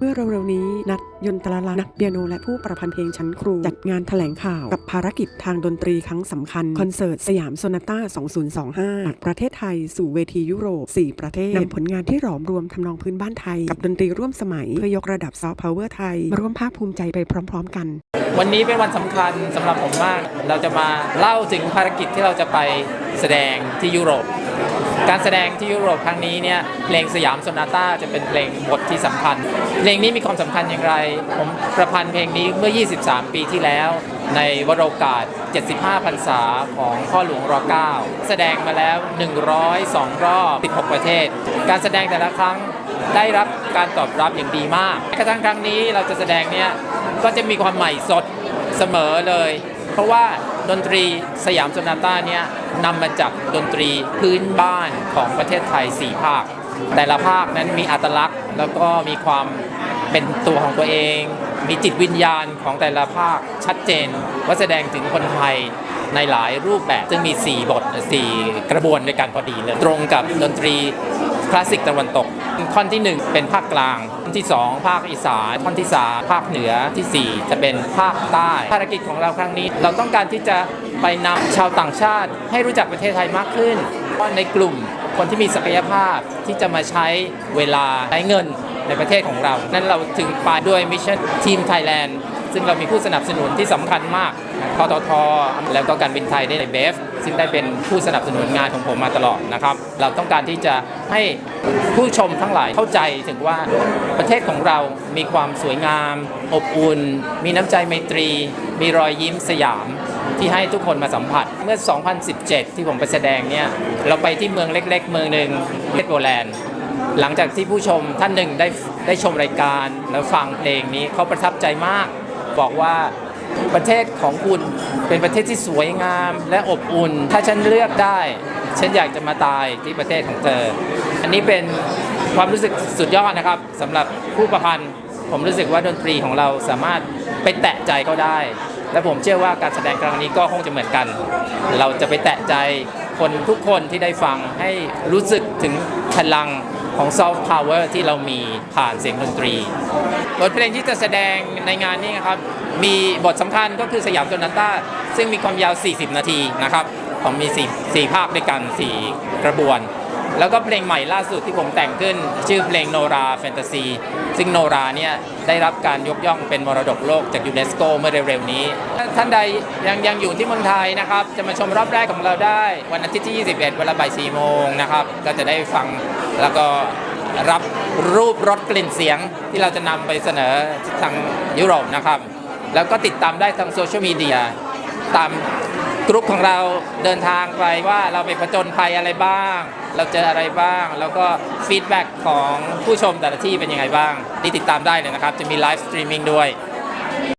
เมื่อเร็วๆนี้นัดยนตราลานักเปียโน และผู้ประพันธ์เพลงชั้นครู จัดงานแถลงข่าวกับภารกิจทางดนตรีครั้งสำคัญ คอนเสิร์ตสยามโซนาต้า 2025 จากประเทศไทยสู่เวทียุโรป 4 ประเทศนำผลงานที่หลอมรวมทำนองพื้นบ้านไทย กับดนตรีร่วมสมัย เพื่อยกระดับซอฟต์พาวเวอร์ไทย มาร่วมภาคภูมิใจไปพร้อม ๆ กัน วันนี้เป็นวันสำคัญสำหรับผมมาก เราจะมาเล่าถึงภารกิจที่เราจะไปแสดงที่ยุโรปการแสดงที่ยุโรปครั้งนี้เนี่ยเพลงสยามโซนาต้าจะเป็นเพลงบทที่สำคัญ เพลงนี้มีความสำคัญอย่างไร ผมประพันธ์เพลงนี้เมื่อ 23 ปีที่แล้ว ในวโรกาส 75 พรรษาของพ่อหลวงร9แสดงมาแล้ว 102 รอบ 16 ประเทศ การแสดงแต่ละครั้งได้รับการตอบรับอย่างดีมากกระทั่งครั้งนี้เราจะแสดงเนี่ยก็จะมีความใหม่สดเสมอเลย เพราะว่าดนตรีสยามโซนาต้าเนี่ย นำมาจากดนตรีพื้นบ้านของประเทศไทย 4 ภาค แต่ละภาคนั้นมีอัตลักษณ์ แล้วก็มีความเป็นตัวของตัวเอง มีจิตวิญญาณของแต่ละภาคชัดเจน ว่าแสดงถึงคนไทยในหลายรูปแบบ ซึ่งมี 4 บท 4 กระบวนด้วยกันพอดีเลยตรงกับดนตรี คลาสสิกตะวันตก ท่อนที่ 1 เป็นภาคกลาง ท่อนที่ 2 ภาคอีสาน ท่อนที่ 3 ภาคเหนือที่ 4 จะเป็นภาคใต้ ภารกิจของเราครั้งนี้ เราต้องการที่จะไปนำชาวต่างชาติ ให้รู้จักประเทศไทยมากขึ้นว่าในกลุ่มคนที่มีศักยภาพที่จะมาใช้เวลาใช้เงินในประเทศของเรา นั้นเราถึงไปด้วยมิชชั่นทีมไทยแลนด์ ซึ่งเรามีผู้สนับสนุนที่สำคัญมากททท แล้วก็การบินไทยได้ในเบฟซึ่งได้เป็นผู้สนับสนุนงานของผมมาตลอดนะครับ เราต้องการที่จะให้ผู้ชมทั้งหลายเข้าใจถึงว่าประเทศของเรามีความสวยงาม อบอุ่น มีน้ำใจไมตรี มีรอยยิ้มสยามที่ให้ทุกคนมาสัมผัสเมื่อ 2017 ที่ผมไปแสดงเนี่ยเราไปที่เมืองเล็ก ๆ เมืองหนึ่งเมโบแลนด์หลังจากที่ผู้ชมท่านหนึ่งได้ได้ชมรายการแล้วฟังเพลงนี้เขาประทับใจมาก บอกว่าประเทศของคุณเป็นประเทศที่สวยงามและอบอุ่น ถ้าฉันเลือกได้ ฉันอยากจะมาตายที่ประเทศของเธอ อันนี้เป็นความรู้สึกสุดยอดนะครับสำหรับผู้ประพันธ์ ผมรู้สึกว่าดนตรีของเราสามารถไปแตะใจเขาได้ และผมเชื่อว่าการแสดงครั้งนี้ก็คงจะเหมือนกัน เราจะไปแตะใจคนทุกคนที่ได้ฟังให้รู้สึกถึงพลัง ของซอฟต์พาวเวอร์ที่เรามีผ่านเสียงดนตรี บทเพลงที่จะแสดงในงานนี้นะครับ มีบทสำคัญก็คือสยามโซนาต้า ซึ่งมีความยาว 40 นาทีนะครับผมมี 4 4 ภาคด้วยกัน 4 กระบวน แล้วก็เพลงใหม่ล่าสุดที่ผมแต่งขึ้น ชื่อเพลงโนราแฟนตาซีซึ่งโนราเนี่ยได้รับการยกย่องเป็นมรดกโลกจากยูเนสโกเมื่อเร็วๆนี้ ท่านใดยังยังอยู่ที่เมืองไทยนะครับ จะมาชมรอบแรกของเราได้ วันอาทิตย์ที่ 21 เวลาบ่าย4โมงนะครับ ก็จะได้ฟังแล้วก็รับรูปรสกลิ่นเสียงที่เราจะนำไปเสนอทางยุโรปนะครับ แล้วก็ติดตามได้ทางโซเชียลมีเดีย ตามกรุ๊ปของเราเดินทางไปว่าเราไปผจญภัยอะไรบ้าง เราเจออะไรบ้าง แล้วก็ฟีดแบ็กของผู้ชมแต่ละที่เป็นยังไงบ้าง นี่ติดตามได้เลยนะครับ จะมีไลฟ์สตรีมมิ่งด้วย